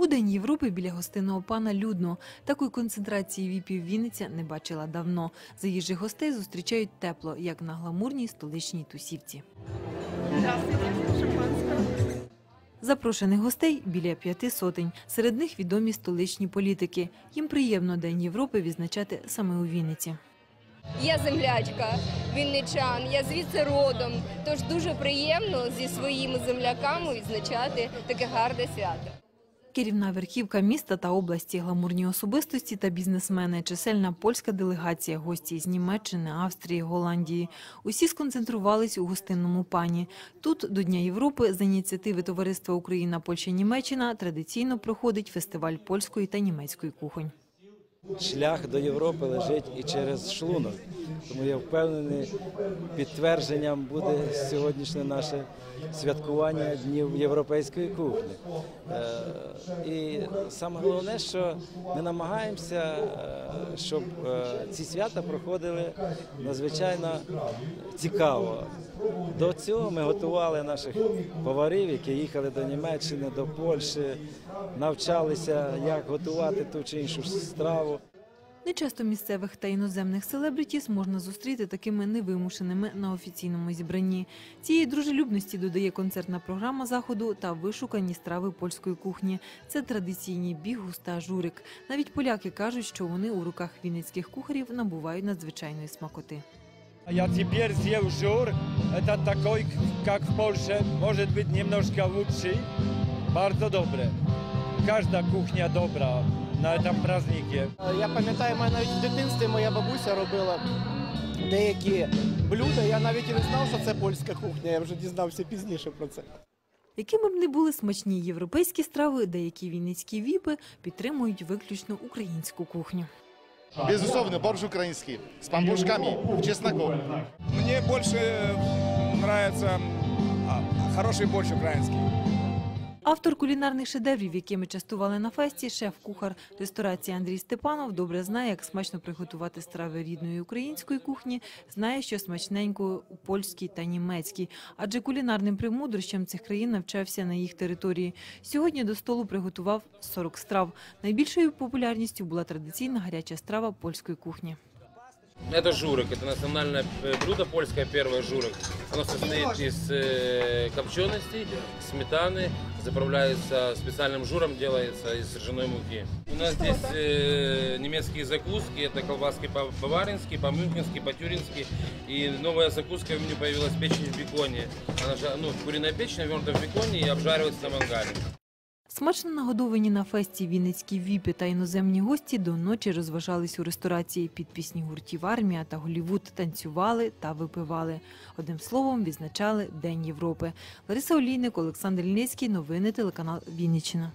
У День Європи біля гостинного пана людно. Такої концентрації віпів Вінниця не бачила давно. Заїжджих гостей зустрічають тепло, як на гламурній столичній тусівці. Запрошених гостей біля п'яти сотень. Серед них відомі столичні політики. Їм приємно День Європи відзначати саме у Вінниці. Я землячка, вінничан, я звідси родом. Тож дуже приємно зі своїми земляками відзначати таке гарне свято. Керівна верхівка міста та області, гламурні особистості та бізнесмени, чисельна польська делегація, гості з Німеччини, Австрії, Голландії. Усі сконцентрувались у гостинному пані. Тут до Дня Європи за ініціативи Товариства Україна, Польща, Німеччина традиційно проходить фестиваль польської та німецької кухонь. Шлях до Європи лежить і через шлунок. Тому я впевнений, підтвердженням буде сьогоднішнє наше святкування Днів європейської кухні. Е, І саме головне, що ми намагаємося, е, щоб е, ці свята проходили надзвичайно цікаво. До цього ми готували наших поварів, які їхали до Німеччини, до Польщі, навчалися, як готувати ту чи іншу страву. Нечасто місцевих та іноземних селебритіс можна зустріти такими невимушеними на офіційному зібранні. Цієї дружелюбності додає концертна програма заходу та вишукані страви польської кухні. Це традиційні бігус та журик. Навіть поляки кажуть, що вони у руках вінницьких кухарів набувають надзвичайної смакоти. Я теперь съел жур. Это такой, как в Польше, может быть немножко лучший. Bardzo dobre. Każda kuchnia dobra na этом празднике. Я пам'ятаю, мене навіть в дитинстві моя бабуся робила деякі блюда. Я навіть і не знав, що це польська кухня. Я вже дізнався пізніше про це. Якими б не були смачні європейські страви, деякі вінницькі віпи підтримують виключно українську кухню. Безусловно, борщ украинский с пампушками, чесноком. Мне больше нравится а, хороший борщ украинский. Автор кулінарних шедеврів, якими частували на фесті, шеф-кухар ресторації Андрій Степанов добре знає, як смачно приготувати страви рідної української кухні, знає, що смачненько у польській та німецькій, адже кулінарним премудрощам цих країн навчався на їх території. Сьогодні до столу приготував 40 страв. Найбільшою популярністю була традиційна гаряча страва польської кухні. Это журик, это национальное э, блюдо польское, первое журик. Оно состоит из э, копченостей, сметаны, заправляется специальным журом, делается из ржаной муки. У нас здесь э, немецкие закуски, это колбаски по-баварински, по-мюнхенски, по-тюрински. И новая закуска у меня появилась печень в беконе. Она жа- ну, куриная печень, навернута в беконе и обжаривается на мангале. Смачно нагодовані на фесті вінницькі віпи та іноземні гості до ночі розважались у ресторації під пісні гуртів Армія та Голівуд, танцювали та випивали. Одним словом, відзначали День Європи. Лариса Олійник, Олександр Лінецький. Новини телеканал Вінниччина.